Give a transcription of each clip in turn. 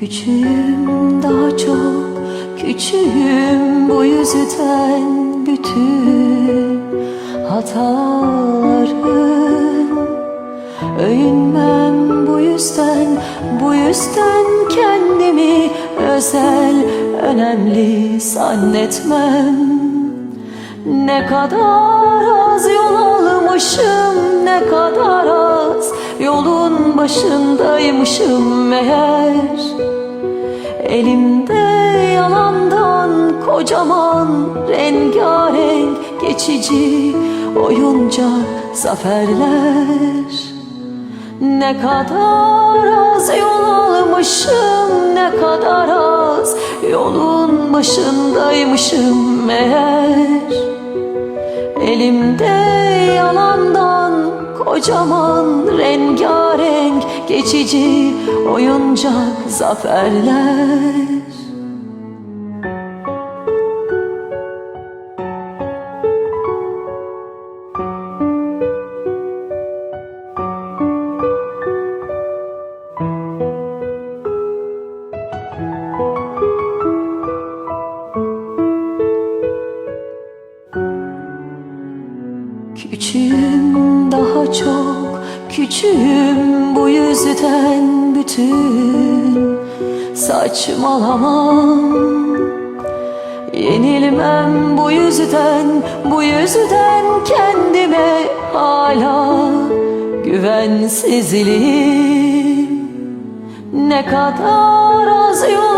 Küçüğüm daha çok küçüğüm bu yüzden bütün hatalarım Övünmem bu yüzden bu yüzden kendimi özel önemli zannetmem. Ne kadar az yol almışım Ne kadar başındaymışım meğer. Elimde yalandan kocaman rengarenk geçici oyuncak zaferler. Ne kadar az yol almışım Ne kadar az yolun başındaymışım meğer. Elimde yalandan kocaman rengarenk geçici oyuncak zaferler Küçüğüm daha çok küçüğüm bu yüzden bütün saçmalamam. Yenilmem bu yüzden bu yüzden kendime hala güvensizliğim. Ne kadar az yol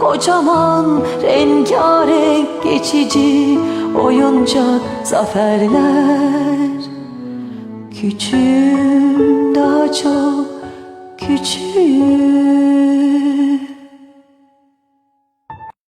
kocaman rengarenk geçici oyuncak zaferler. Küçüğüm daha çok küçüğüm